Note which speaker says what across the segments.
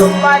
Speaker 1: তোমার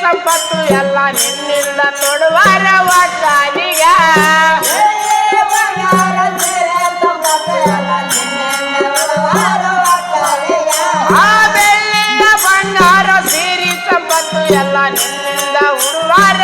Speaker 1: ಸಂಪತ್ತು ಎಲ್ಲ ನಿನ್ನಿಂದ ತೊಡುವಾರ ಒಟ್ಟಾನಿಗ ಆ ಬೆಳ್ಳಿಯ ಬಂಗಾರ ಸೀರಿ ಸಂಪತ್ತು ಎಲ್ಲ ನಿನ್ನಿಂದ
Speaker 2: ಉಡುವಾರ